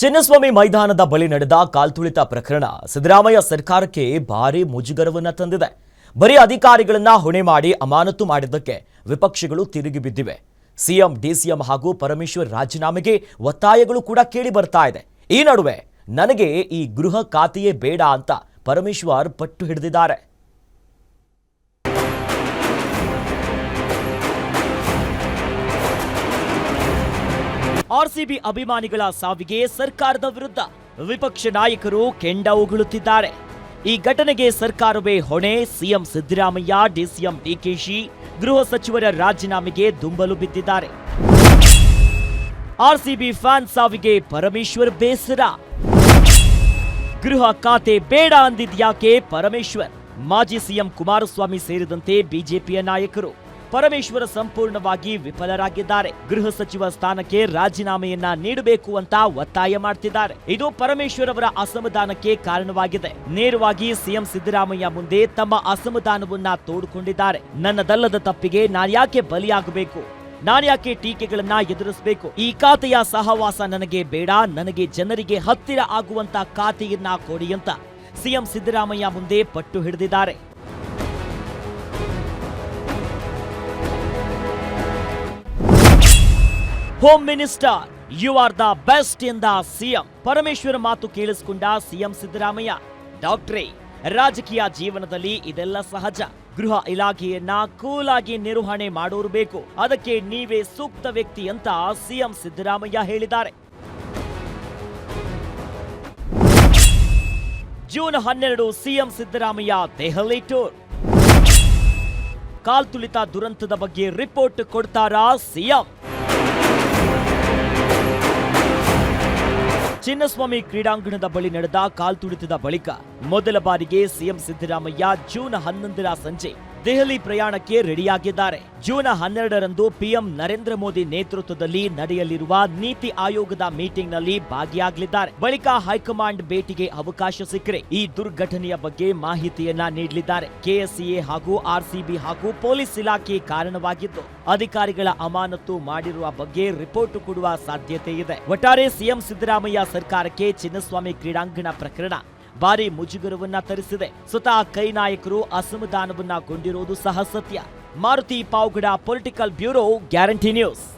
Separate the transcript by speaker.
Speaker 1: ಚಿನ್ನಸ್ವಾಮಿ ಮೈದಾನದ ಬಳಿ ನಡೆದ ಕಾಲ್ತುಳಿತ ಪ್ರಕರಣ ಸಿದ್ದರಾಮಯ್ಯ ಸರ್ಕಾರಕ್ಕೆ ಭಾರಿ ಮುಜುಗರವನ್ನು ತಂದಿದೆ. ಬರೀ ಅಧಿಕಾರಿಗಳನ್ನ ಹೊಣೆ ಮಾಡಿ ಅಮಾನತು ಮಾಡಿದ್ದಕ್ಕೆ ವಿಪಕ್ಷಗಳು ತಿರುಗಿ ಬಿದ್ದಿವೆ. ಸಿಎಂ, ಡಿಸಿಎಂ ಹಾಗೂ ಪರಮೇಶ್ವರ್ ರಾಜೀನಾಮೆಗೆ ಒತ್ತಾಯಗಳು ಕೂಡ ಕೇಳಿ ಬರ್ತಾ ಇದೆ. ಈ ನಡುವೆ ನನಗೆ ಈ ಗೃಹ ಖಾತೆಯೇ ಬೇಡ ಅಂತ ಪರಮೇಶ್ವರ್ ಪಟ್ಟು ಹಿಡಿದಿದ್ದಾರೆ. ಆರ್ಸಿಬಿ ಅಭಿಮಾನಿಗಳ ಸಾವಿಗೆ ಸರ್ಕಾರದ ವಿರುದ್ಧ ವಿಪಕ್ಷ ನಾಯಕರು ಕೆಂಡ ಉಗುಳುತ್ತಿದ್ದಾರೆ ಈ ಘಟನೆಗೆ ಸರ್ಕಾರವೇ ಹೊಣೆ. ಸಿಎಂ ಸಿದ್ದರಾಮಯ್ಯ, ಡಿಸಿಎಂ ಡಿಕೆಶಿ, ಗೃಹ ಸಚಿವರ ರಾಜೀನಾಮೆಗೆ ದುಂಬಲು ಬಿದ್ದಿದ್ದಾರೆ. ಆರ್ಸಿಬಿ ಫ್ಯಾನ್ ಸಾವಿಗೆ ಪರಮೇಶ್ವರ್ ಬೇಸರ. ಗೃಹ ಖಾತೆ ಬೇಡ ಅಂದಿದ್ಯಾಕೆ ಪರಮೇಶ್ವರ್? ಮಾಜಿ ಸಿಎಂ ಕುಮಾರಸ್ವಾಮಿ ಸೇರಿದಂತೆ ಬಿಜೆಪಿಯ ನಾಯಕರು. ಪರಮೇಶ್ವರ ಸಂಪೂರ್ಣವಾಗಿ ವಿಫಲರಾಗಿದ್ದಾರೆ. ಗೃಹ ಸಚಿವ ಸ್ಥಾನಕ್ಕೆ ರಾಜೀನಾಮೆಯನ್ನ ನೀಡಬೇಕು ಅಂತ ಒತ್ತಾಯ ಮಾಡ್ತಿದ್ದಾರೆ. ಇದು ಪರಮೇಶ್ವರ್ ಅವರ ಅಸಮಾಧಾನಕ್ಕೆ ಕಾರಣವಾಗಿದೆ. ನೇರವಾಗಿ ಸಿಎಂ ಸಿದ್ದರಾಮಯ್ಯ ಮುಂದೆ ತಮ್ಮ ಅಸಮಾಧಾನವನ್ನ ತೋಡಿಕೊಂಡಿದ್ದಾರೆ. ನನ್ನದಲ್ಲದ ತಪ್ಪಿಗೆ ನಾನ್ಯಾಕೆ ಬಲಿಯಾಗಬೇಕು? ನಾನ್ಯಾಕೆ ಟೀಕೆಗಳನ್ನ ಎದುರಿಸಬೇಕು? ಈ ಖಾತೆಯ ಸಹವಾಸ ನನಗೆ ಬೇಡ, ನನಗೆ ಜನರಿಗೆ ಹತ್ತಿರ ಆಗುವಂತ ಖಾತೆಯನ್ನ ಕೊಡಿ ಅಂತ ಸಿಎಂ ಸಿದ್ದರಾಮಯ್ಯ ಮುಂದೆ ಪಟ್ಟು ಹಿಡಿದಿದ್ದಾರೆ. Home minister you are the best ಎಂದ ಸಿಎಂ ಪರಮೇಶ್ವರ ಮಾತು ಕೇಳಿಸಿಕೊಂಡ ಸಿಎಂ ಸಿದ್ದರಾಮಯ್ಯ, ಡಾಕ್ಟ್ರೇ, ರಾಜಕೀಯ ಜೀವನದಲ್ಲಿ ಇದೆಲ್ಲ ಸಹಜ. ಗೃಹ ಇಲಾಖೆಯನ್ನ ಕೂಲಾಗಿ ನಿರ್ವಹಣೆ ಮಾಡೋರು ಬೇಕು. ಅದಕ್ಕೆ ನೀವೇ ಸೂಕ್ತ ವ್ಯಕ್ತಿ ಅಂತ ಸಿಎಂ ಸಿದ್ದರಾಮಯ್ಯ ಹೇಳಿದ್ದಾರೆ. ಜೂನ್ ಹನ್ನೆರಡು ಸಿಎಂ ಸಿದ್ದರಾಮಯ್ಯ, ದೆಹಲಿ ಟೂರ್. ಕಾಲ್ತುಳಿತ ದುರಂತದ ಬಗ್ಗೆ ರಿಪೋರ್ಟ್ ಕೊಡ್ತಾರಾ ಸಿಎಂ ಚಿನ್ನಸ್ವಾಮಿ ಕ್ರೀಡಾಂಗಣದ ಬಳಿ ನಡೆದ ಕಾಲ್ತುಳಿತದ ಬಳಿಕ ಮೊದಲ ಬಾರಿಗೆ ಸಿಎಂ ಸಿದ್ದರಾಮಯ್ಯ ಜೂನ್ ಹನ್ನೊಂದರ ಸಂಜೆ ದೆಹಲಿ ಪ್ರಯಾಣಕ್ಕೆ ರೆಡಿಯಾಗಿದ್ದಾರೆ. ಜೂನ್ ಹನ್ನೆರಡರಂದು ಪಿಎಂ ನರೇಂದ್ರ ಮೋದಿ ನೇತೃತ್ವದಲ್ಲಿ ನಡೆಯಲಿರುವ ನೀತಿ ಆಯೋಗದ ಮೀಟಿಂಗ್ನಲ್ಲಿ ಭಾಗಿಯಾಗಲಿದ್ದಾರೆ. ಬಳಿಕ ಹೈಕಮಾಂಡ್ ಭೇಟಿಗೆ ಅವಕಾಶ ಸಿಕ್ಕರೆ ಈ ದುರ್ಘಟನೆಯ ಬಗ್ಗೆ ಮಾಹಿತಿಯನ್ನ ನೀಡಲಿದ್ದಾರೆ. ಕೆಎಸ್ಸಿಎ ಹಾಗೂ ಆರ್ಸಿಬಿ ಹಾಗೂ ಪೊಲೀಸ್ ಇಲಾಖೆ ಕಾರಣವಾಗಿದ್ದು, ಅಧಿಕಾರಿಗಳ ಅಮಾನತು ಮಾಡಿರುವ ಬಗ್ಗೆ ರಿಪೋರ್ಟ್ ಕೊಡುವ ಸಾಧ್ಯತೆ ಇದೆ. ಒಟ್ಟಾರೆ ಸಿಎಂ ಸಿದ್ದರಾಮಯ್ಯ ಸರ್ಕಾರಕ್ಕೆ ಚಿನ್ನಸ್ವಾಮಿ ಕ್ರೀಡಾಂಗಣ ಪ್ರಕರಣ ಭಾರಿ ಮುಜುಗರವನ್ನ ತರಿಸಿದೆ. ಸ್ವತಃ ಕೈ ನಾಯಕರು ಅಸಮಾಧಾನವನ್ನ ಗೊಂಡಿರುವುದು ಸಹ ಸತ್ಯ. Maruti Pavagada political bureau, guarantee news.